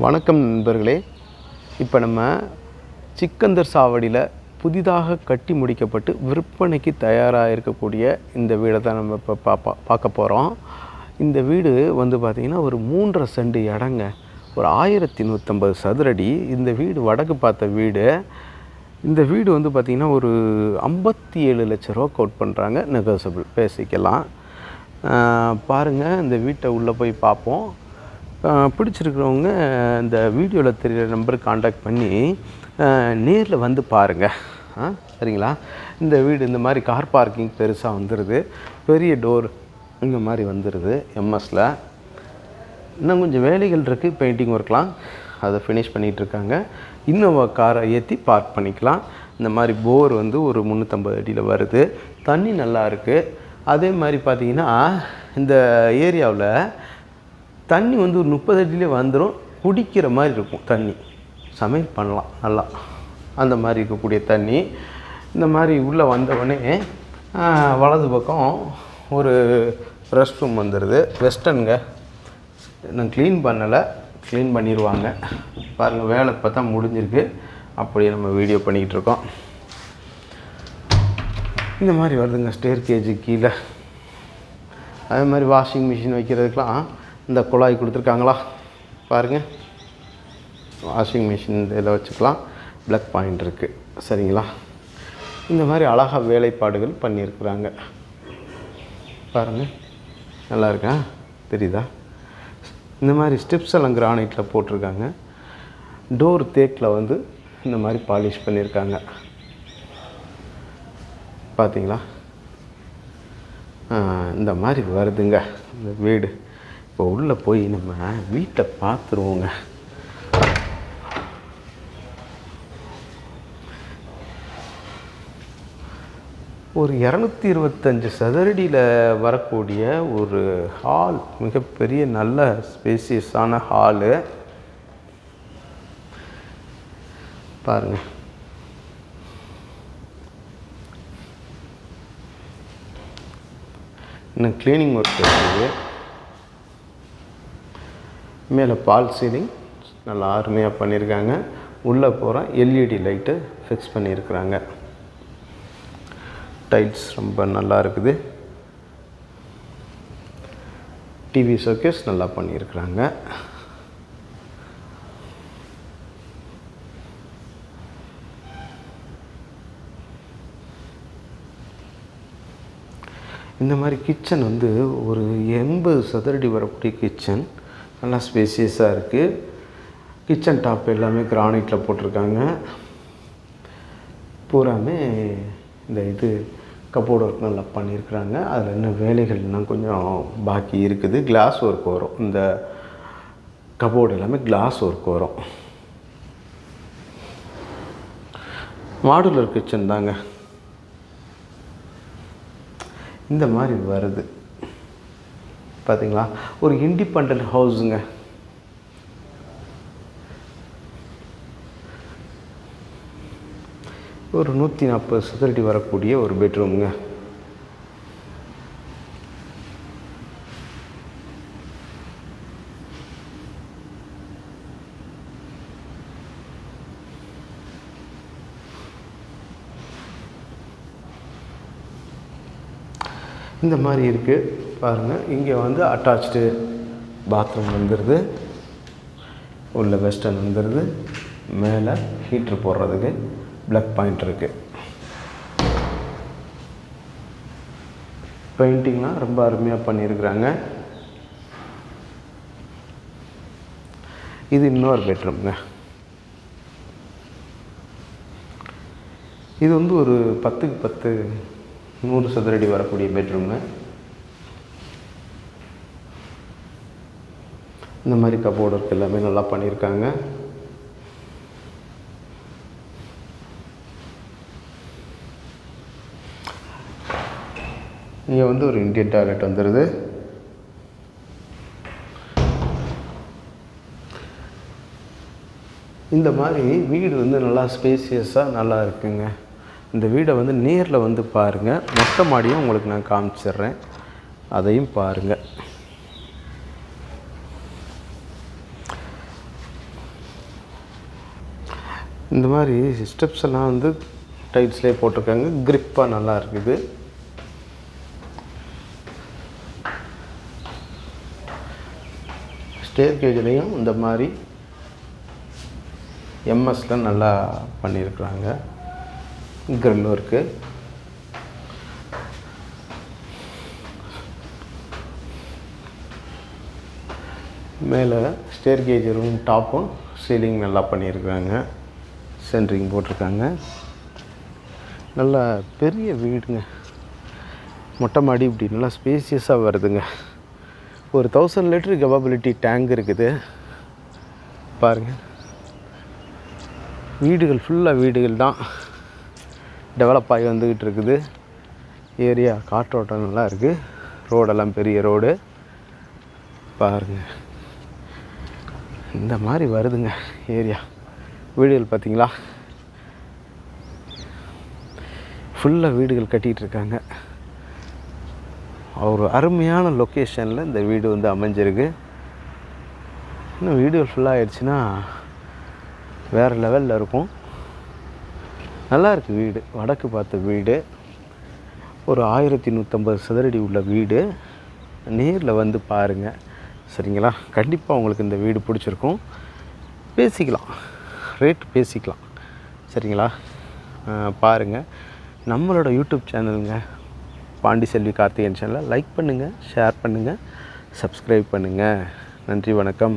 வணக்கம் நண்பர்களே. இப்போ நம்ம சிக்கந்தர் சாவடியில் புதிதாக கட்டி முடிக்கப்பட்டு விற்பனைக்கு தயாராக இருக்கக்கூடிய இந்த வீடை தான் நம்ம இப்போ பார்ப்பா பார்க்க போகிறோம் இந்த வீடு வந்து பார்த்திங்கன்னா ஒரு மூன்றரை செண்டு இடங்க ஒரு ஆயிரத்தி நூற்றம்பது சதுரடி. இந்த வீடு வடக்கு பார்த்த வீடு. இந்த வீடு வந்து பார்த்திங்கன்னா ஒரு ஐம்பத்தி ஏழு லட்ச ரூபா கோட் பண்ணுறாங்க நெகோசபிள் பேசிக்கலாம். பாருங்கள் இந்த வீட்டை உள்ளே போய் பார்ப்போம் பிடிச்சிருக்கிறவங்க இந்த வீடியோவில் தெரிகிற நம்பருக்கு காண்டாக்ட் பண்ணி நேரில் வந்து பாருங்கள் ஆ சரிங்களா? இந்த வீடு இந்த மாதிரி கார் பார்க்கிங் பெருசாக வந்துடுது பெரிய டோர் இந்த மாதிரி வந்துடுது எம்எஸில் இன்னும் கொஞ்சம் வேலைகள் இருக்குது பெயிண்டிங் ஒர்க்லாம் அதை ஃபினிஷ் பண்ணிகிட்ருக்காங்க இன்னோவா காரை ஏற்றி பார்க் பண்ணிக்கலாம். இந்த மாதிரி போர் வந்து ஒரு முந்நூற்றம்பது அடியில் வருது. தண்ணி நல்லா இருக்குது அதே மாதிரி பார்த்திங்கன்னா இந்த ஏரியாவில் தண்ணி வந்து ஒரு முப்பது அடியிலே வந்துடும் குடிக்கிற மாதிரி இருக்கும் தண்ணி. சமையல் பண்ணலாம் நல்லா. அந்த மாதிரி இருக்கக்கூடிய தண்ணி. இந்த மாதிரி உள்ளே வந்தவொடனே வலது பக்கம் ஒரு ரெஸ்ட் ரூம் வந்துடுது வெஸ்டர்னுங்க நான் க்ளீன் பண்ணலை. க்ளீன் பண்ணிடுவாங்க பாருங்கள் வேலை இப்போ தான் முடிஞ்சிருக்கு. அப்படியே நம்ம வீடியோ பண்ணிக்கிட்டு இருக்கோம். இந்த மாதிரி வருதுங்க ஸ்டேர் கேஜு கீழே. அதே மாதிரி வாஷிங் மிஷின் வைக்கிறதுக்கெலாம் இந்த குழாய் கொடுத்துருக்காங்களா? பாருங்கள் வாஷிங் மிஷின் இதில் வச்சுக்கலாம். ப்ளக் பாயிண்ட் இருக்குது சரிங்களா? இந்த மாதிரி அழகாக வேலைப்பாடுகள் பண்ணியிருக்கிறாங்க. பாருங்கள் நல்லா இருக்கா? தெரியுதா? இந்த மாதிரி ஸ்டெப்ஸ் எல்லாம் கிரானைட்டில் போட்டிருக்காங்க. டோர் தேக்கில் வந்து இந்த மாதிரி பாலிஷ் பண்ணியிருக்காங்க. பார்த்தீங்களா இந்த மாதிரி வருதுங்க. இந்த வீடு. இப்போ உள்ளே போய் நம்ம வீட்டை பார்த்துருவோங்க. ஒரு இரநூத்தி இருபத்தஞ்சி சதுரடியில் வரக்கூடிய ஒரு ஹால் மிகப்பெரிய நல்ல ஸ்பேசியஸான ஹாலு பாருங்கள் இன்னும் க்ளீனிங் ஒர்க் இருக்குது மேலே பால் சீலிங் நல்லா அருமையாக பண்ணியிருக்காங்க. உள்ளே போகிற எல்இடி லைட்டு ஃபிக்ஸ் பண்ணியிருக்கிறாங்க. டைல்ஸ் ரொம்ப நல்லா இருக்குது. டிவி ஷோகேஸ் நல்லா பண்ணியிருக்கிறாங்க. இந்த மாதிரி கிச்சன் வந்து ஒரு எண்பது சதுரடி வரக்கூடிய கிச்சன். நல்லா ஸ்பேசியஸாக இருக்குது கிச்சன் டாப் எல்லாமே கிரானைட்டில் போட்டிருக்காங்க. பூராமே இந்த இது கப்போர்ட் ஒர்க் நல்லா பண்ணியிருக்கிறாங்க. அதில் இன்னும் வேலைகள் இன்னும் கொஞ்சம் பாக்கி இருக்குது. கிளாஸ் ஒர்க் வரும். இந்த கபோர்டு எல்லாமே கிளாஸ் ஒர்க் வரும். மாடுலர் கிச்சன் தாங்க. இந்த மாதிரி வருது. பார்த்தீங்களா ஒரு இண்டிபெண்ட் ஹவுஸுங்க ஒரு நூற்றி நாற்பது சதுரடி வரக்கூடிய ஒரு பெட்ரூமுங்க இந்த மாதிரி இருக்குது பாருங்கள் இங்கே வந்து அட்டாச்டு பாத்ரூம் வந்துடுது உள்ள வெஸ்டர்ன் வந்துடுது மேலே ஹீட்ரு போடுறதுக்கு ப்ளக் பாயிண்ட் இருக்குது பெயிண்டிங்லாம் ரொம்ப அருமையாக பண்ணியிருக்கிறாங்க. இது இன்னொரு பெட்ரூம்ங்க இது வந்து ஒரு பத்துக்கு பத்து நூறு சதுரடி வரக்கூடிய பெட்ரூம்ங்க இந்த மாதிரி கபோர்டு ஒர்க் எல்லாமே நல்லா பண்ணியிருக்காங்க. இங்கே வந்து ஒரு இந்தியன் டாய்லெட் வந்துடுது இந்த மாதிரி வீடு வந்து நல்லா ஸ்பேசியஸாக நல்லா இருக்குங்க. இந்த வீடை வந்து நேரில் வந்து பாருங்கள் மொட்டை மாடியும் உங்களுக்கு நான் காமிச்சிடுறேன். அதையும் பாருங்கள் இந்த மாதிரி ஸ்டெப்ஸ் எல்லாம் வந்து டைல்ஸ்லேயே போட்டிருக்காங்க. கிரிப்பாக நல்லா இருக்குது. ஸ்டேர் கேஜ்லேயும் இந்த மாதிரி எம்எஸ்ல நல்லா பண்ணியிருக்கிறாங்க. கிரில்லும் இருக்குது மேலே ஸ்டேர் கேஜ் ரூம் டாப்பும் சீலிங் நல்லா பண்ணியிருக்காங்க சென்ட்ரிங் போட்டிருக்காங்க. நல்லா பெரிய வீடுங்க. மொட்டை மாடி இப்படி நல்லா ஸ்பேசியஸாக வருதுங்க. ஒரு தௌசண்ட் லிட்டர் கெபபிலிட்டி டேங்க் இருக்குது. பாருங்கள் வீடுகள் ஃபுல்லாக வீடுகள் தான். டெவலப் ஆகி வந்துக்கிட்டு இருக்குது. ஏரியா காற்றோட்டம் நல்லா இருக்குது ரோடெல்லாம் பெரிய ரோடு பாருங்கள் இந்த மாதிரி வருதுங்க ஏரியா வீடுகள் பார்த்தீங்களா? ஃபுல்லாக வீடுகள் கட்டிகிட்டு இருக்காங்க ஒரு அருமையான லொக்கேஷனில் இந்த வீடு வந்து அமைஞ்சிருக்கு. இன்னும் வீடுகள் ஃபுல்லாக ஆயிடுச்சுன்னா வேறு லெவலில் இருக்கும். நல்லா இருக்குது வீடு. வடக்கு பார்த்த வீடு. ஒரு ஆயிரத்தி நூற்றம்பது சதுரடி உள்ள வீடு. நேரில் வந்து பாருங்கள் சரிங்களா? கண்டிப்பாக உங்களுக்கு இந்த வீடு பிடிச்சிருக்கும். பேசிக்கலாம். ரேட் பேசிக்கலாம். சரிங்களா? பாருங்கள் நம்மளோட யூடியூப் சேனலுங்க பாண்டி செல்வி கார்த்திகேயன் சேனலை லைக் பண்ணுங்கள் ஷேர் பண்ணுங்கள் சப்ஸ்கிரைப் பண்ணுங்கள் நன்றி வணக்கம்.